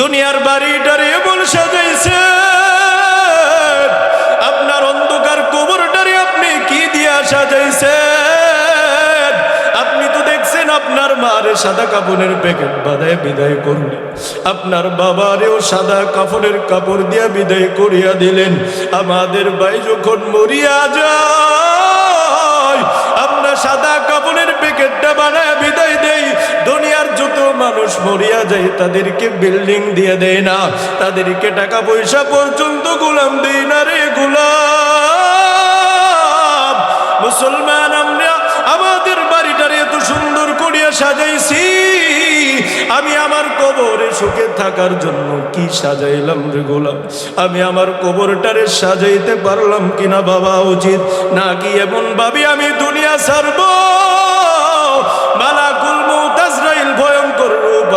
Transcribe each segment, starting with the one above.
দুনিয়ার বাড়িটারে এমন সাজাইছে। আপনার অন্ধকার কবরটারে আপনি কি দিয়া সাজাইছে আপনার মারে সাদা কাপড়ের প্যাকেট বাঁধায় বিদায় করলেন আপনার বাবারেও সাদা কাপড়ের কাপড় দিয়া বিদায় করিয়া দিলেন। আমাদের ভাই যখন মরিয়া যায়, আমরা সাদা কাপড়ের প্যাকেটটা বানায় বিদায় মানুষ মরিয়া যায়, তাদেরকে বিল্ডিং দিয়ে দেয় না। তাদেরকে টাকা পয়সা পর্যন্ত গোলাম দেই না রে গোলাম। মুসলমান আমরা, আমাদের বাড়িটারে এত সুন্দর করিয়া সাজাইছি। আমি আমার কবরে সুখে থাকার জন্য কি সাজাইলাম রে গোলাম? আমি আমার কবরটারে সাজাইতে পারলাম কিনা বাবা উচিত। নাকি এমন ভাবি আমি দুনিয়া ছাড়ব?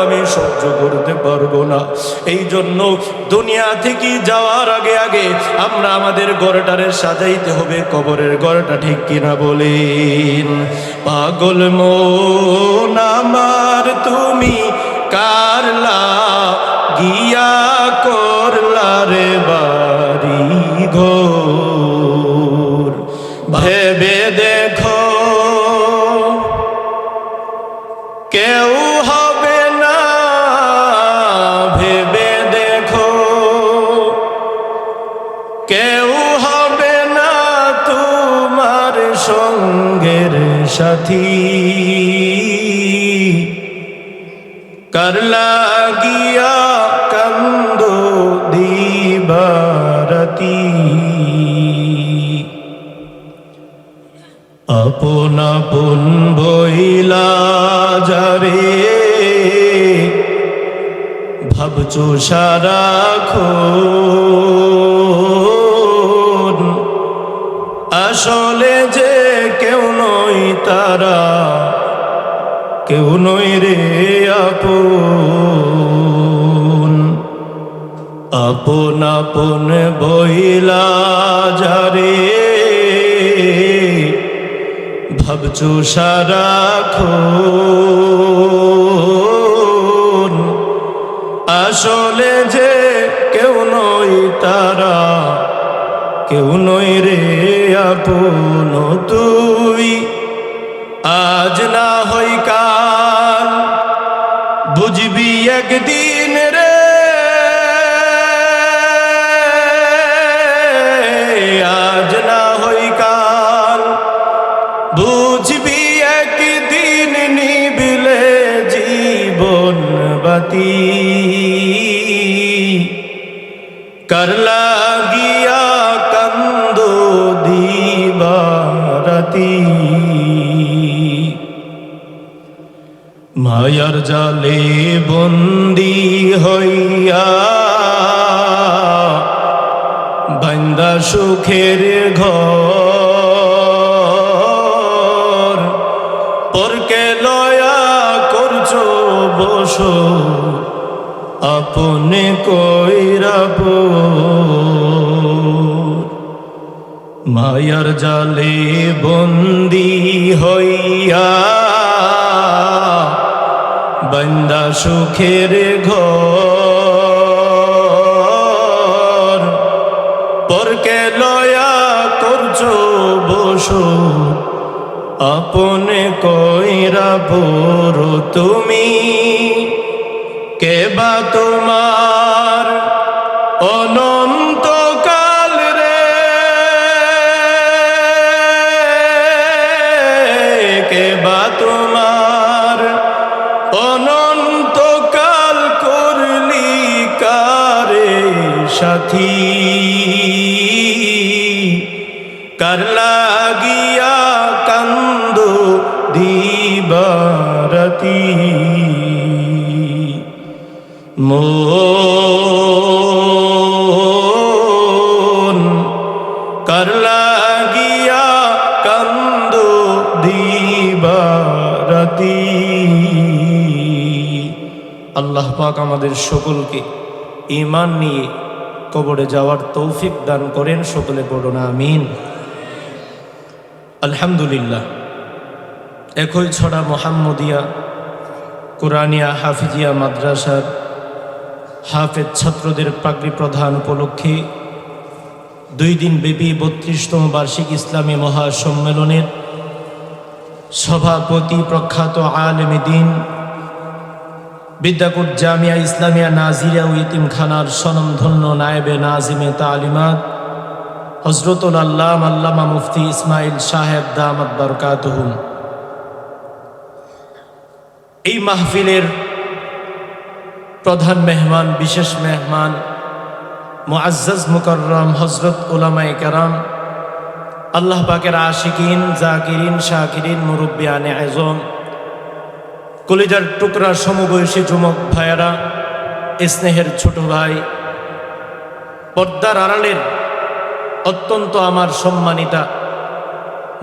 আমি সহ্য করতে পারব না। এই জন্য দুনিয়া থেকে যাওয়ার আগে আগে আমরা আমাদের গড়টারে সাজাইতে হবে, কবরের গড়টা ঠিক কিনা বলেন। পাগল মন আমার, তুমি কারলা, গিয়া করলা রে সাথী রে আপন। আপন আপন বইলা যারে ভাবছ সারাক্ষণ। আসলে যে কেউ নই তারা, কেউ নই রে আপন। তুই বাতি করলা গিয়া কন্দ দিবারতি মায়ার জালে বন্দি হইয়া বান্দা সুখের ঘর পরকে লয়া করছ বসো আপনে কইরাব মায়ার জালে বন্দি হইয়া বন্দা সুখের ঘর। পরকে লয়া করছ বসো, আপনে কইরা বড় তুমি কেবা তোমার অনন্ত কাল রে কেবা তোমার অনন্ত কাল করলি কারে সাথী? কার লাগিয়া কান্দ দিবারতি মন কার লাগিয়া কান্দ দিবারতি। আল্লাহ পাক আমাদের সকলকে ইমান নিয়ে কবরে যাওয়ার তৌফিক দান করেন, সকলে পড়ো না আমিন। আলহামদুলিল্লাহ, একই ছড়া মোহাম্মদিয়া কোরআনিয়া হাফিজিয়া মাদ্রাসার হাফেজ ছাত্রদের পাগড়ি প্রধান উপলক্ষে দুই দিন ব্যাপী বত্রিশতম বার্ষিক ইসলামী মহাসম্মেলনের সভাপতি প্রখ্যাত আলেমে দিন বিদ্যাকুট জামিয়া ইসলামিয়া নাজিরা ও ইতিমখানার স্বনমধন্য নায়েবে নাজিমে তালিমাত হজরতুল আল্লাহ আল্লামা মুফতি ইসমাইল সাহেব দামদ বরকাতহুম। এই মাহফিলের প্রধান মেহমান, বিশেষ মেহমান, মুআজ্জাজ মুকররম হজরত উলামায়ে কেরাম, আল্লাহ পাকের আশিকিন, জাকিরিন, শাকিরিন মুরব্বিয়ানে আজম, কলিজার টুকরা সমবয়সী যুবক ভাইয়েরা স্নেহের ছোট ভাই, পর্দার আড়ালের অত্যন্ত আমার সম্মানিতা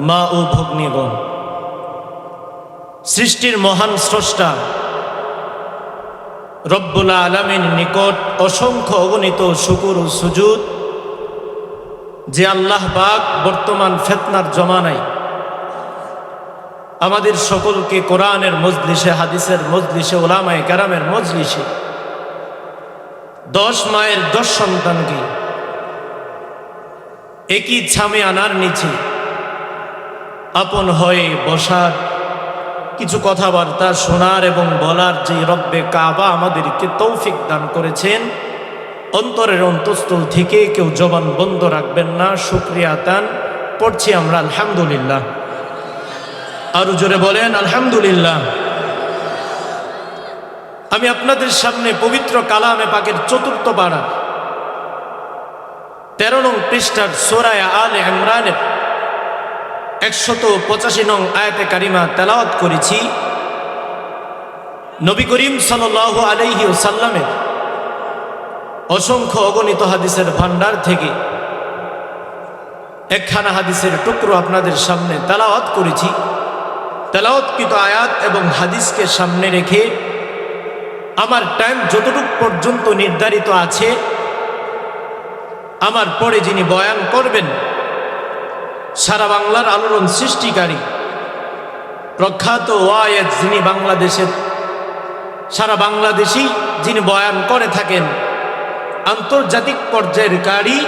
মা ও ভগ্নীগণ, সৃষ্টির মহান স্রষ্টা রব্বুল আলমের নিকট অসংখ্য অগণিত শুকুর ও সুজুদ যে আল্লাহ বাগ বর্তমান ফেতনার জমানায় আমাদের সকলকে কোরআনের মজলিসে, হাদিসের মজলিসে, ওলামায় ক্যারামের মজলিসে দশ মায়ের দশ সন্তানকে একই ছামে আনার নিচে আপন হয়ে বসার কিছু কথাবার্তা শোনার এবং বলার যে রব্বে কাবা আমাদেরকে তৌফিক দান করেছেন, অন্তরের অন্তঃস্থল থেকে কেউ জবান বন্ধ রাখবেন না, শুক্রিয়া তান পড়ছি আমরা আলহামদুলিল্লাহ। আরও জোরে বলেন, আলহামদুলিল্লাহ। আমি আপনাদের সামনে পবিত্র কালামে পাকের চতুর্থ পাড়া তেরো নং পৃষ্ঠার সোরায়া আলে ইমরানের একশত পঁচাশি নং আয়াতে কারিমা তেলাওয়াত করেছি। নবী করিম সাল আলহি সাল্লামের অসংখ্য অগণিত হাদিসের ভান্ডার থেকে একখানা হাদিসের টুকরো আপনাদের সামনে তেলাওয়াত করেছি। তেলাওয়াতকৃত আয়াত এবং হাদিসকে সামনে রেখে আমার টাইম যতটুক পর্যন্ত নির্ধারিত আছে, আমার পরে যিনি বয়ান করবেন সারা বাংলার আলোড়ন সৃষ্টিকারী, প্রখ্যাত ওয়ায়েদ যিনি বাংলাদেশের, সারা বাংলাদেশি যিনি বয়ান করে থাকেন, আন্তর্জাতিক পর্যায়ের কারি,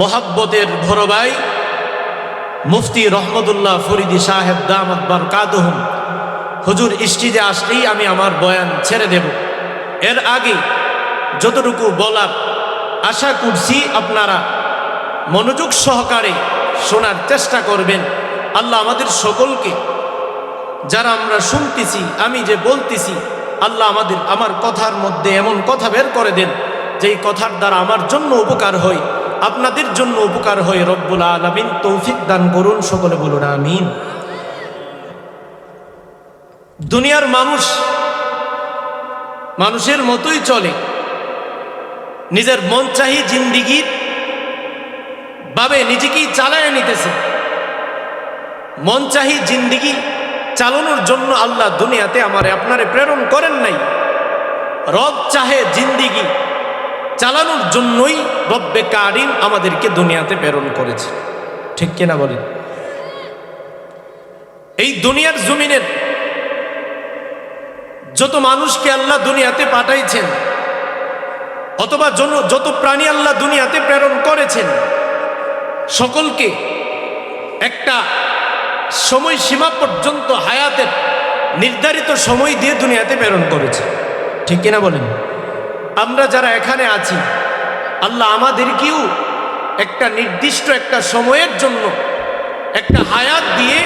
মোহাব্বতের ভরবাই মুফতি রহমদুল্লাহ ফরিদি সাহেব দাম আকবর কাদহম হুজুর স্টিজে আসলেই আমি আমার বয়ান ছেড়ে দেব। এর আগে যতটুকু বলার আশা করছি আপনারা মনোযোগ সহকারে শোনার চেষ্টা করবেন। আল্লাহ আমাদের সকলকে, যারা আমরা শুনতেছি, আমি যে বলতেছি, আল্লাহ আমাদের, আমার কথার মধ্যে এমন কথা বের করে দেন, যেই কথার দ্বারা আমার জন্য উপকার হয়, আপনাদের জন্য উপকার হয়। রব্বুল আলমিন তৌফিক দান করুন, সকলে বলুন আমিন। দুনিয়ার মানুষ মানুষের মতোই চলে। নিজের মন চাহি জিন্দিগির ভাবে নিজেকেই চালায় নিতেছে। মন চাহি জিন্দিগি চালানোর জন্য আল্লাহ দুনিয়াতে আমারে আপনারে প্রেরণ করেন নাই। রব চাহে জিন্দিগি চালানোর জন্যই রব্বে কারিম আমাদেরকে দুনিয়াতে প্রেরণ করেছে। ঠিক কিনা বলেন? এই দুনিয়ার জমিনের যত মানুষকে আল্লাহ দুনিয়াতে পাঠাইছেন, অথবা যত প্রাণী আল্লাহ দুনিয়াতে প্রেরণ করেছেন সকলকে একটা সময় সীমা পর্যন্ত হায়াতের নির্ধারিত সময় দিয়ে দুনিয়াতে প্রেরণ করেছে। ঠিক কিনা বলেন? আমরা যারা এখানে আছি, আল্লাহ আমাদেরকেও একটা নির্দিষ্ট একটা সময়ের জন্য একটা হায়াত দিয়ে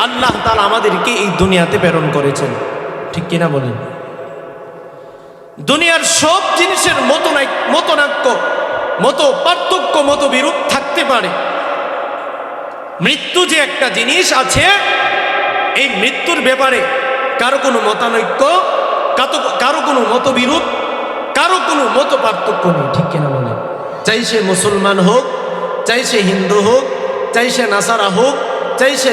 আল্লাহ তালা আমাদেরকে এই দুনিয়াতে প্রেরণ করেছেন। ঠিক কিনা বলেন? দুনিয়ার সব জিনিসের মতো মতনাক্য মতো পার্থক্য মতো বিরূপ থাকতে পারে। মৃত্যু যে একটা জিনিস আছে, এই মৃত্যুর ব্যাপারে কারও কোনো মতানৈক্য কারও কোনো মতবিরূপ কারও কোনো মত পার্থক্য নেই, ঠিক কিনা বলে চাই সে মুসলমান হোক, চাই সে হিন্দু হোক, চাই সে নাসারা হোক, চাই সে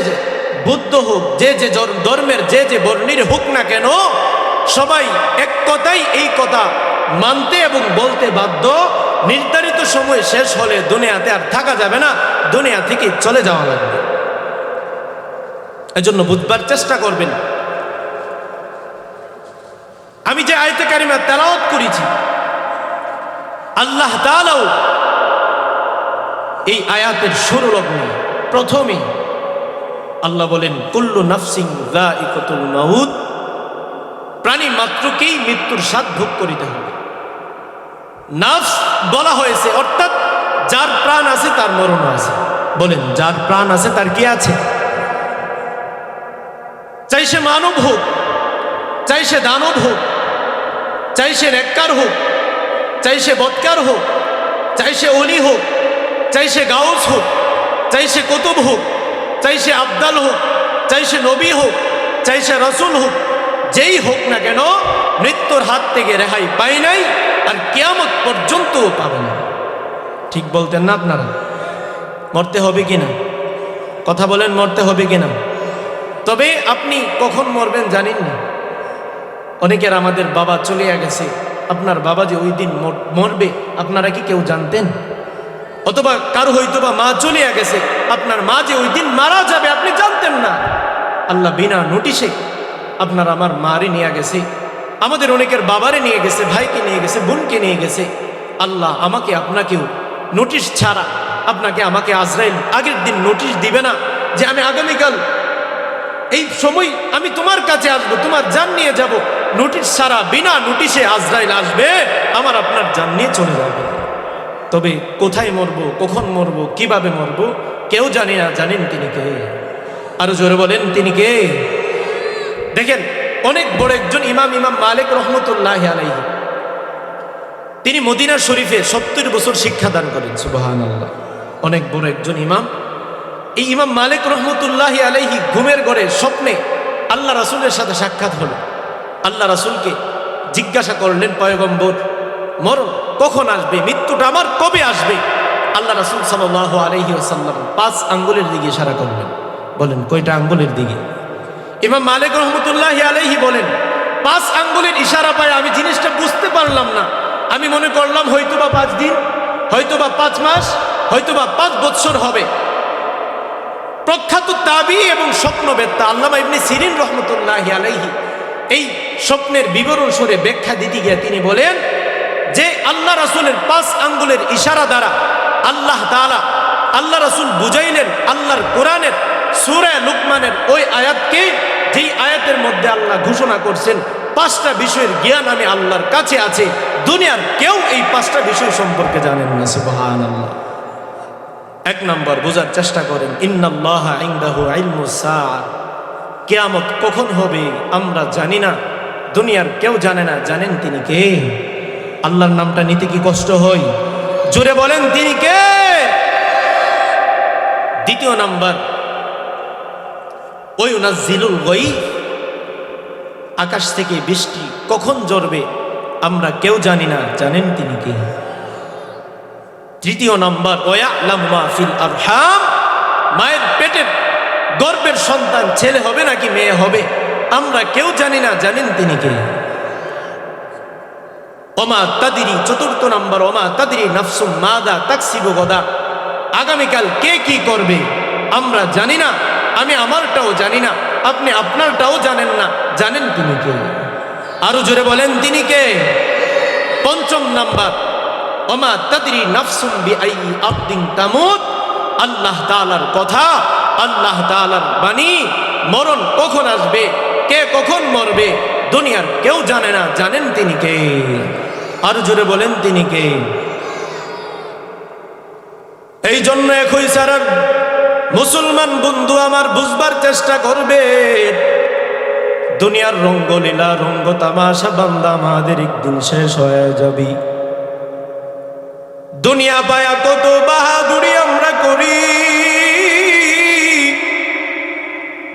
বুদ্ধ হোক, যে যে ধর্মের যে যে বর্ণীর হোক না কেন, সবাই এক কথাই এই কথা মানতে এবং বলতে বাধ্য, নির্ধারিত সময় শেষ হলে দুনিয়াতে আর থাকা যাবে না, দুনিয়া থেকে চলে যাওয়া লাগবে। এজন্য বুঝবার চেষ্টা করবেন। আমি যে আয়তে কারিমা তেলাওয়াত করেছি, আল্লাহ তাআলাও এই আয়াতের শুরু লগ্নে প্রথমে আল্লাহ বলেন, কুল্লু নাফসিং প্রাণী মাত্রকেই মৃত্যুর স্বাদ ভোগ করিতে হবে। নাফস বলা হয়েছে অর্থাৎ যার প্রাণ আছে তার মরণ আছে বলেন যার প্রাণ আছে তার কি আছে চাই সে মানব হোক চাই সে দানব হোক চাই সে নেককার হোক চাই সে বৎকার হোক চাই সে অলি হোক চাই সে গাউস হোক চাই সে কুতুব হোক চাই সে আবদাল হোক চাই সে নবী হোক চাই সে রসুল হোক যেই হোক না কেন মৃত্যুর হাত থেকে রেহাই পাই নাই আর কেয়ামত পর্যন্তও পাবে না। ঠিক বলতেন না আপনারা? মরতে হবে কিনা? কথা বলেন, মরতে হবে কিনা? তবে আপনি কখন মরবেন জানেন না। অনেকের আমাদের বাবা চলে গেছে। আপনার বাবা যে ওই দিন মরবে, আপনারা কি কেউ জানতেন? অথবা কারও হয়তো বা মা চলে গেছে, আপনার মা যে ওই দিন মারা যাবে, আপনি জানতেন না। আল্লাহ বিনা নোটিশে আপনার আমার মারে নিয়ে গেছে। আমাদের অনেকের বাবারে নিয়ে গেছে, ভাইকে নিয়ে গেছে, বোনকে নিয়ে গেছে। আল্লাহ আমাকে আপনাকেও নোটিশ ছাড়া আপনাকে আমাকে আজরাইল আগের দিন নোটিশ দিবে না যে আমি আগামীকাল এই সময় আমি তোমার কাছে আসব, তোমার জান নিয়ে যাব। নোটিশ ছাড়া বিনা নোটিশে আজরাইল আসবে, আমার আপনার জান নিয়ে চলে যাবে। তবে কোথায় মরবো, কখন মরবো, কীভাবে মরবো, কেউ জানে না, জানেন তিনি কে? আরও জোরে বলেন, তিনি কে? দেখেন অনেক বড় একজন ইমাম ইমাম মালিক রহমতুল্লাহ আলাইহি। তিনি মদিনা শরীফে সত্তর বছর শিক্ষাদান করেন। সুবাহান আল্লাহ অনেক বড় একজন ইমাম। এই ইমাম মালিক রহমতুল্লাহ আলাইহি ঘুমের ঘরে স্বপ্নে আল্লাহ রাসুলের সাথে সাক্ষাৎ হলো। আল্লাহ রাসুলকে জিজ্ঞাসা করলেন, পয়গম্বর, মরণ কখন আসবে? মৃত্যুটা আমার কবে আসবে? আল্লাহ রাসুল সাল্লাহ আলহি আসাল্লাম পাঁচ আঙ্গুলের দিকে ইশারা করলেন। বলেন, কয়টা আঙ্গুলের দিকে? ইমাম মালিক রহমতুল্লাহ আলহি বলেন, পাঁচ আঙ্গুলের ইশারা পায়, আমি জিনিসটা বুঝতে পারলাম না। আমি মনে করলাম হয়তোবা পাঁচ দিন, হয়তোবা পাঁচ মাস, হয়তোবা পাঁচ বৎসর হবে। প্রখ্যাত তাবি এবং স্বপ্নবেত্তা আল্লামা ইবনে সিরিন রহমতুল্লাহ আলাইহি এই স্বপ্নের বিবরণ সরে ব্যাখ্যা দিতে গিয়ে তিনি বলেন যে আল্লাহ রাসুলের পাঁচ আঙ্গুলের ইশারা দ্বারা আল্লাহ তাআলা, আল্লাহ রাসুল বুঝাইলেন আল্লাহর কোরআনের সুরায় লুকমানের ওই আয়াতকে, যেই আয়াতের মধ্যে আল্লাহ ঘোষণা করছেন, পাঁচটা বিষয়ের জ্ঞান আমি আল্লাহর কাছে আছে, দুনিয়ার কেউ এই পাঁচটা বিষয় সম্পর্কে জানেন না সুবহান আল্লাহ এক নম্বর, বোঝার চেষ্টা করেন, ইন্নাল্লাহ ইনদাহু ইলমুস সাআ। কিয়ামত কখন হবে, আমরা জানি না, দুনিয়ার কেউ জানে না, জানেন তিনি কে? আল্লাহর নামটা নিতে কি কষ্ট হয়? জোরে বলেন, তিনি কে? দ্বিতীয় নাম্বার ওই নাজিলুল গই আকাশ থেকে বৃষ্টি কখন ঝরবে আমরা কেউ জানি না, জানেন তিনি কে? তৃতীয় নম্বর মায়ের পেটের গর্বের সন্তান ছেলে হবে নাকি মেয়ে হবে, আমরা কেউ জানি না, জানেন তিনি কে? অমা তাদিরি, চতুর্থ নম্বর, ওমা তাদিরি নাফসুম মাদা তাকসিবু গদা, আগামীকাল কে কি করবে আমরা জানি না আমি আমারটাও জানি না, আপনি আপনারটাও জানেন না। জানেন তিনি কে? আরও জোরে বলেন, তিনি কে? পঞ্চম নাম্বার। ওমা তাদরি নাফসুম বিআই আবদিন তামুত আল্লাহ তাআলার কথা, আল্লাহ তাআলার বাণী। মরণ কখন আসবে? কে কখন মরবে? দুনিয়ার কেউ জানে না, জানেন তিনি কে? আর জোরে বলেন, তিনি কে? এই জন্য একই সারার মুসলমান বন্ধু আমার বুঝবার চেষ্টা করবে। দুনিয়ার রঙ্গলীলা, রঙ্গ তামাশা বান্দা আমাদের একদিন শেষ হয়ে যাবি। দুনিয়া পায়া কত বাহাদুরি আমরা করি।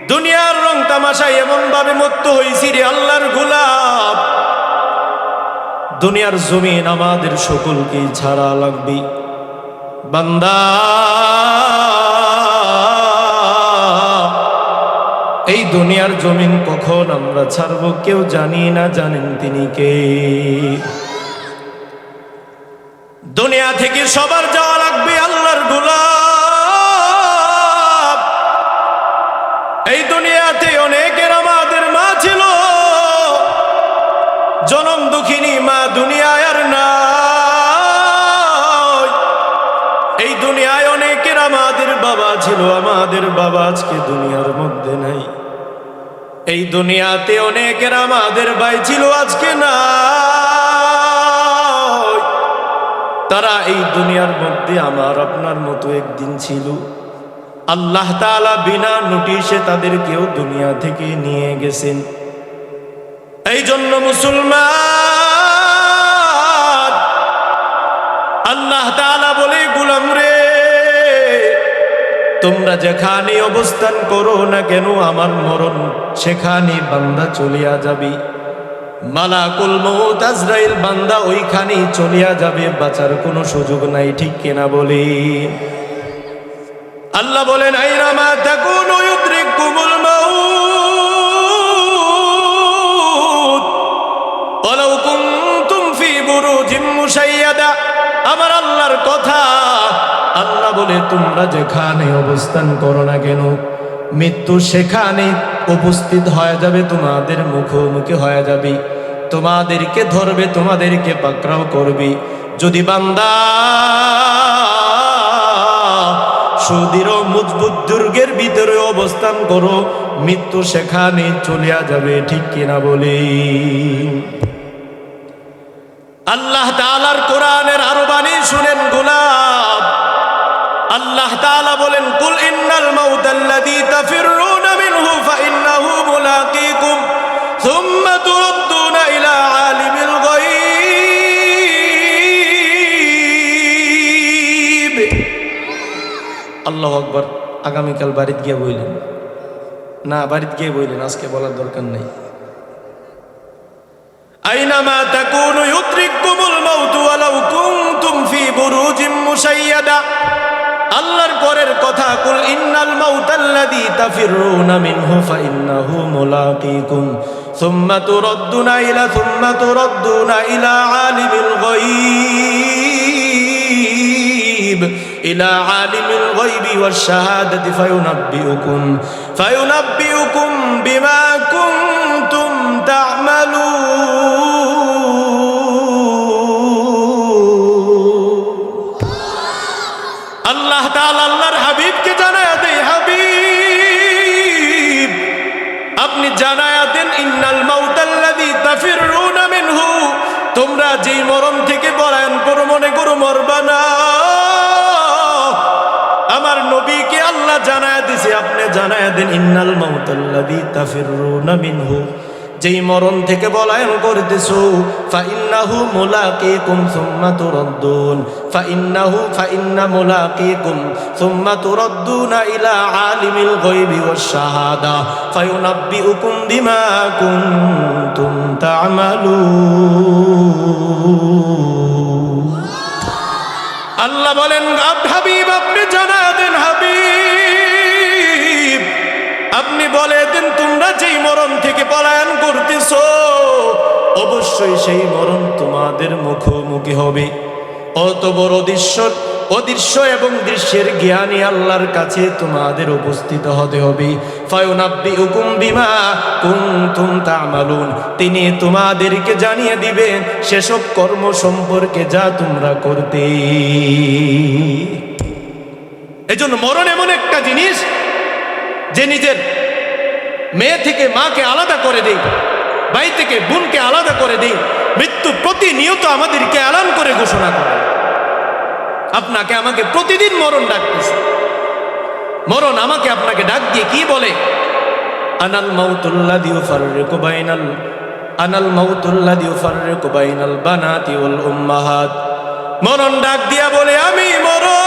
দুনিয়ার রং তামাশায় এমন ভাবে মত্ত হয়েছি রে আল্লাহর গোলাপ। দুনিয়ার জমিন আমাদের সকলকে ছাড়া লাগবে। বান্দা এই দুনিয়ার জমিন কখন আমরা ছাড়বো কেউ জানি না, জানেন তিনি কে? দুনিয়া থেকে সবার যাওয়া লাগবে আল্লাহর গোলাপ। এই দুনিয়াতে অনেকের আমাদের মা ছিল। জনম দুঃখিনী মা দুনিয়ায় আর না এই দুনিয়ায় অনেকের আমাদের বাবা ছিল, আমাদের বাবা আজকে দুনিয়ার মধ্যে নাই। এই দুনিয়াতে অনেকের আমাদের ভাই ছিল আজকে না তারা এই দুনিয়ার মধ্যে আমার, আপনার মতো একদিন ছিল। আল্লাহ তাআলা বিনা নোটিশে তাদেরকেও দুনিয়া থেকে নিয়ে গেছেন। এই জন্য মুসলমান, আল্লাহ তাআলা বলে, গুলাম রে, তোমরা যেখানে অবস্থান করো না কেন, আমার মরণ সেখানে বান্দা চলিয়া যাবি। মালাকুল মৌত আজরাইল বান্দা ওইখানেই চলিয়া যাবে, বাঁচার কোনো সুযোগ নাই, ঠিক কিনা বলি? আল্লাহ বলেন আইরামা তাকুন ইউদ্রিকুমুল মাউত। ওয়ালাউ কুনতুম ফি বুরুজিম মুশাইয়াদা। আমার আল্লাহর কথা আল্লাহ বলে, তোমরা যেখানে অবস্থান করো না কেন, মৃত্যু সেখানে উপস্থিত হয়ে যাবে, তোমাদের মুখোমুখি হয়ে যাবে। তোমাদেরকে ধরবে, তোমাদেরকে পাকড়াও করবে। যদি বান্দা সুদৃঢ় মজবুত দুর্গের ভিতরে অবস্থান করো, মৃত্যু সেখানে চলিয়া যাবে, ঠিক কিনা বলি? আল্লাহ তাআলার কোরআনের আরও বাণী শুনেন, গোলাপ। আল্লাহ তাআলা বলেন, কুল ইন্নাল মাউতাল্লাযী তাফিররুনা আল্লাহু আকবার, আগামীকাল বাড়িতে গিয়ে বইলেন। না, বাড়িতে গিয়ে বইলেন, আজকে বলার দরকার নেই। আইনামা তাকুনু ইউদ্রিককুমুল মাউত ওয়ালাউ কুনতুম ফি বুরুজিম মুশাইয়াদা। আল্লাহর পরের কথা, কুল ইন্নাল মাউতাল্লাযী তাফিররুনা মিনহু ফাইন্নাহু মুলাকীকুম সুম্মা তুরাদ্দুনা ইলা, সুম্মা তুরাদ্দুনা ইলা আলিমিল গায়ব। ইলা আলিমিল গায়বি ওয়াশ শাহাদাতি ফায়ুনাব্বিউকুম ফায়ুনাব্বিউকুম বিমা কুনতুম তা'মালুন। আল্লাহ তাআলা আল্লাহর হাবিবকে জানায়া দেয় হাবিব, আপনি জানায়া দেন, ইন্নাল মাউতাল্লাযী তাফিররুনা মিনহু তোমরা যেই মরণ থেকে পলায়ন করো, মনে করো মরবা না। নবীকে আল্লাহ জানায়া দিছে, আপনি জানায়া দেন, ইন্নাল মাউতাল্লাযী তাফিররুনা মিনহু। যেই মরণ থেকে বলায়ন করতেছো, ফাইন্নাহু মুলাকিকুম সুম্মা তুরাদ্দুন। ফাইন্নাহু, ফাইন্না মুলাকিকুম সুম্মা তুরাদ্দুনা ইলা আলিমিল গায়বি ওয়াশ শাহাদা ফায়ুনাব্বিউকুম বিমা কুনতুম তা'মালুন। আল্লাহ বলেন হাবিব, আপনি জানা দেন হাবিব। আপনি বলে দেন, তোমরা যেই মরণ থেকে পলায়ন করতেছ, অবশ্যই সেই মরণ তোমাদের মুখোমুখি হবে। অত বড় দৃশ্য অদৃশ্য এবং দৃশ্যের জ্ঞানী আল্লাহর কাছে তোমাদের উপস্থিত হতে হবে। ফায়ুনাব্বি হুকুম বিমা কুনতুম তামালুন। তিনি তোমাদেরকে জানিয়ে দিবেন, সেসব কর্ম সম্পর্কে যা তোমরা করতে। এজন্য মরণ এমন একটা জিনিস যে নিজের মেয়ে থেকে মাকে আলাদা করে দেই ভাই থেকে বোনকে আলাদা করে দেই, মৃত্যু প্রতিনিয়ত আমাদেরকে এলান করে ঘোষণা আপনাকে আমাকে প্রতিদিন মরণ ডাকতেছে। মরণ আমাকে আপনাকে ডাক দিয়ে কি বলে? আনাল মাউতুল্লাযী ইউফাররিকু বাইনাল, আনাল মাউতুল্লাযী ইউফাররিকু বাইনাল বানাতি ওয়াল উম্মাহাত। মরণ ডাক দিয়া বলে, আমি মরণ!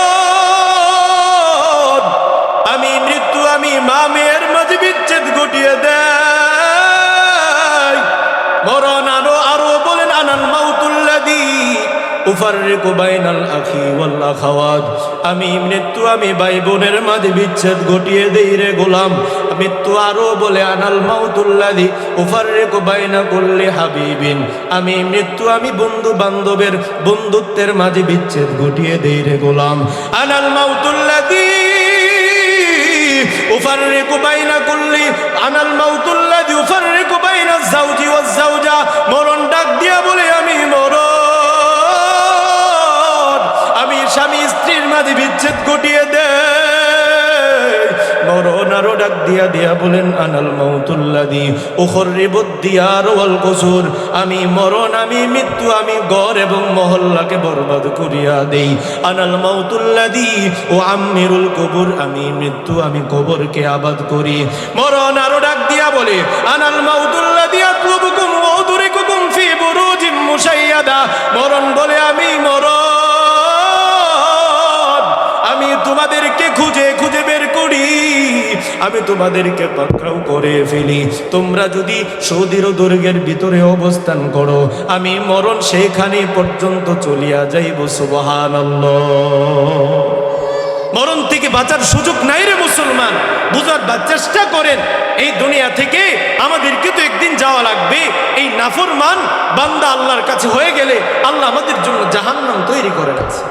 আমি মৃত্যু, আমি মা মেয়ের মাঝে বিচ্ছেদ ঘটিয়ে দেয়। মরণ আরও আরও বলেন, আনাল মাউতুল্লাযী উফাররিকু বাইনাল আখি আমি মৃত্যু, আমি ভাই বোনের মাঝে বিচ্ছেদ ঘটিয়ে দেই রে গোলাম। মৃত্যু আরও বলে, আনাল মাউতুল্লাদি উফাররিকু বাইনা কুল্লি হাবিবিন। আমি মৃত্যু, আমি বন্ধু বান্ধবের বন্ধুত্বের মাঝে বিচ্ছেদ ঘটিয়ে দেই রে গোলাম। আনাল মাউতুল্লাদি উফাররিকু বাইনা কুল্লি, আনাল মাউতুল্লাযী উফাররিকু বাইনা যাওজি ওয়াজ যাওজা মরণ ডাক দিয়া বলে, আমি মাঝে বিচ্ছেদ ঘটিয়ে মরণ আরও ডাক দিয়া দিয়া বলেন, আনাল আমি মরণ, আমি মৃত্যু, আমি গড় এবং মহল্লাকে বরবাদ করিয়া দেই। আনাল মাউতুল্লাদি ও আম্মিরুল কবুর। আমি মৃত্যু, আমি কবরকে আবাদ করি। মরণ আরও ডাক দিয়া বলে, আনাল মাউতুল্লাদি আতলুবুকুম ওয়া আমি তোমাদেরকে পাকড়াও করে ফেলি। তোমরা যদি সৌদির দুর্গের ভিতরে অবস্থান করো, আমি মরণ সেখানে পর্যন্ত চলিয়া যাইব সুবহান মরণ থেকে বাঁচার সুযোগ নাই রে মুসলমান। বুঝার চেষ্টা করেন, এই দুনিয়া থেকে আমাদেরকে তো একদিন যাওয়া লাগবে। এই নাফরমান বান্দা আল্লাহর কাছে হয়ে গেলে আল্লাহ আমাদের জন্য জাহান্নাম তৈরি করে রাখছে।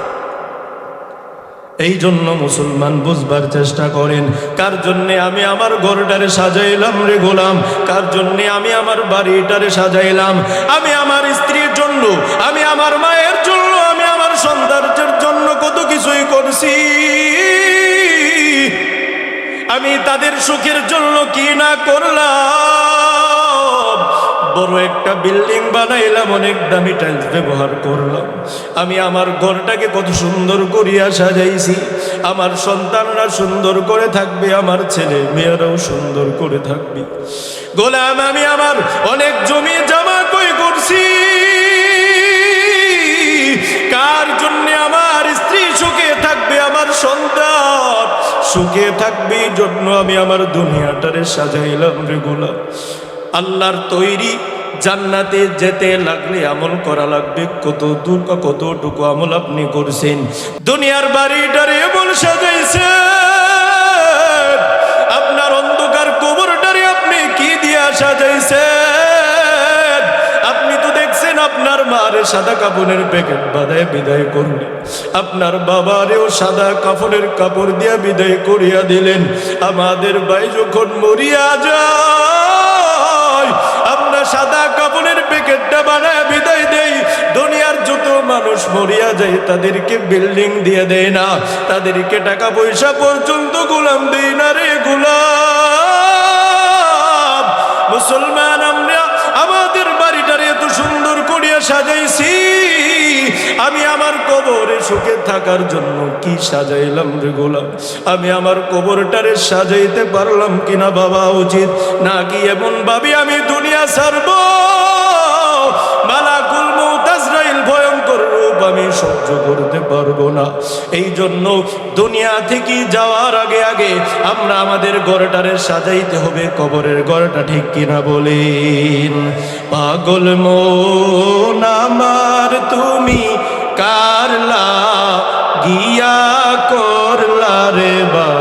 এই জন্য মুসলমান বুঝবার চেষ্টা করেন, কার জন্যে আমি আমার ঘরটারে সাজাইলাম রে গোলাম, কার জন্যে আমি আমার বাড়িটারে সাজাইলাম, আমি আমার স্ত্রীর জন্য, আমি আমার মায়ের জন্য, আমি আমার সন্তানদের জন্য কত কিছুই করছি। আমি তাদের সুখের জন্য কি না করলাম? বড় একটা বিল্ডিং বানাইলাম, অনেক দামি টাইলস ব্যবহার করলাম। আমি আমার ঘরটাকে কত সুন্দর করিয়া সাজাইছি। আমার সন্তানরা সুন্দর করে থাকবে, আমার ছেলে মেয়েরাও সুন্দর করে থাকবে। গোলাম, আমি আমার অনেক জমি জমা কই করছি। কার জন্য আমার স্ত্রী সুখে থাকবে, আমার সন্তান সুখে থাকবে জন্য আমি আমার দুনিয়াটারে সাজাইলাম রে গোলাম। আল্লাহর তৈরি জান্নাতে যেতে লাগলে আমল করা লাগবে। কত দূর কতটুকু আমল আপনি করছেন? দুনিয়ার বাড়িটারে এমন সাজাইছে। আপনার অন্ধকার কবরটারে আপনি কি দিয়া সাজাইছে আপনার মারে সাদা কাপড়ের প্যাকেট বাঁধায় বিদায় করলেন আপনার বাবারেও সাদা কাপড়ের কাপড় দিয়া বিদায় করিয়া দিলেন। আমাদের ভাই যখন মরিয়া যায় সাদা কাপড়ের প্যাকেটটা বানায় বিদায় দেই। দুনিয়ার যত মানুষ মরিয়া যায়, তাদেরকে বিল্ডিং দিয়ে দেয় না। তাদেরকে টাকা পয়সা পর্যন্ত গোলাম দেই না রে গোলাম। মুসলমান, আমরা আমাদের বাড়িটারে এত সুন্দর করিয়া সাজাইছি। আমি আমার কবরে সুখে থাকার জন্য কি সাজাইলাম রে গোলাম? আমি আমার কবরটারে সাজাইতে পারলাম কিনা বাবা উচিত? নাকি এমন ভাবি আমি দুনিয়া ছাড়ব? মালাকুল মুতাজরাইল ভয়ঙ্কর রূপ আমি সহ্য করতে পারব না। এই জন্য দুনিয়া থেকে যাওয়ার আগে আগে আমরা আমাদের গড়টারে সাজাইতে হবে, কবরের গড়টা ঠিক কিনা বলেন। পাগল মন আমার, তুমি কারলা, গিয়া করলা রে ঘর